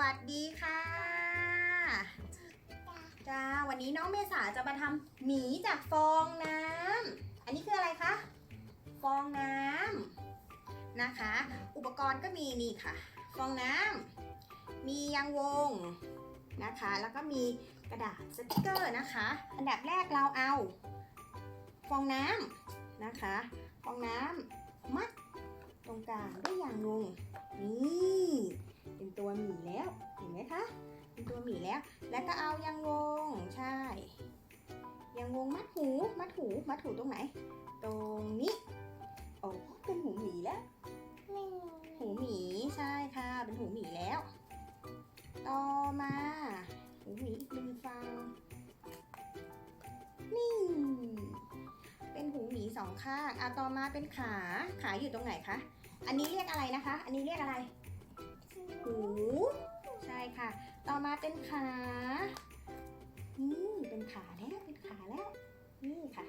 วัสดีค่ะ จ้า วันนี้น้องเมษาจะมาทำหมีจากฟองน้ำ อันนี้คืออะไรคะ ฟองน้ำนะคะ อุปกรณ์ก็มีนี่ค่ะ ฟองน้ำ มียางวงนะคะ แล้วก็มีกระดาษสติกเกอร์นะคะ อันดับแรกเราเอา ฟองน้ำนะคะ ฟองน้ำมัดตรงกลางด้วยยางวงนี่ เป็นตัวหมีแล้ว เห็นไหมคะ เป็นตัวหมีแล้ว แล้วก็เอายางวง ใช่ ยางวงมัดหู มัดหู มัดหูตรงไหน ตรงนี้ โอ้เป็นหูหมีแล้ว หูหมี ใช่ค่ะ เป็นหูหมีแล้ว ต่อมา หูหมีอีกหนึ่งฟังนี่เป็นหูหมีสองข้างอะต่อมาเป็นขา ขาอยู่ตรงไหนคะ อันนี้เรียกอะไรนะคะ อันนี้เรียกอะไร มาเป็นขา นี่เป็นขาแล้วเป็นขาแล้ว นี่ค่ะ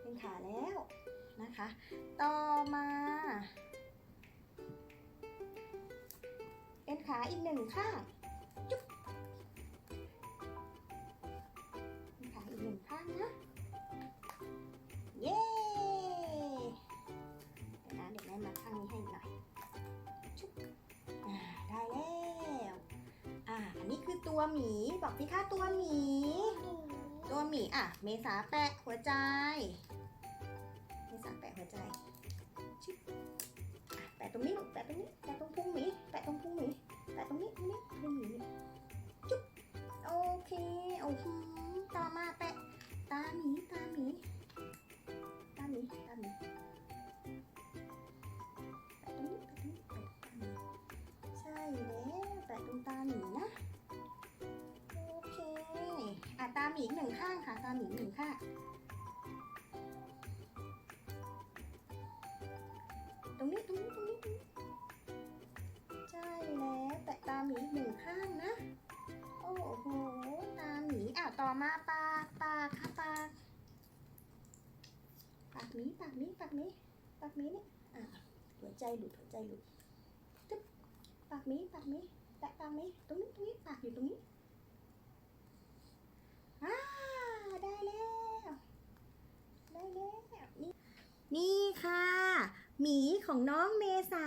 เป็นขาแล้วนะคะ ต่อมา เป็นขาอีกหนึ่งข้าง ตัวหมี บอกพี่ค่าตัวหมี ตัวหมีอะ เมษาแปะหัวใจ เมษาแปะหัวใจชิบแปะตรงนี้ลูกแปะตรงนี้แปะตรงพุงหมีแปะตรงพุงหมีแปะตรงนี้ตรงนี้พุงหมีนี่จุ๊บโอเคโอ้โหต่อมาแปะตาหมีตาหมีตาหมีตาหมีแปะตรงนี้แปะตรงนี้แปะตรงตาหมีใช่แล้วแปะตรงตาหมีนะ กหนึ่งข้างค่ะ ตาหมีหนึ่งข้างตรงนี้ตรงนี้ตรงนี้ตรงนี้ใช่แล้วแปะตาหมีหนึ่งข้างนะ โอ้โหตาหมีอะต่อมาปากปากค่ะปากปากหมีปากหมีปากหมีปากหมีนี่อะหัวใจหลุดหัวใจหลุดตึ๊บปากหมีปากหมีแตะปากหมีตรงนี้ตรงนี้ปากอยู่ตรงนี้ อ่า ได้แล้ว ได้แล้ว นี่ นี่ค่ะ หมีของน้องเมษา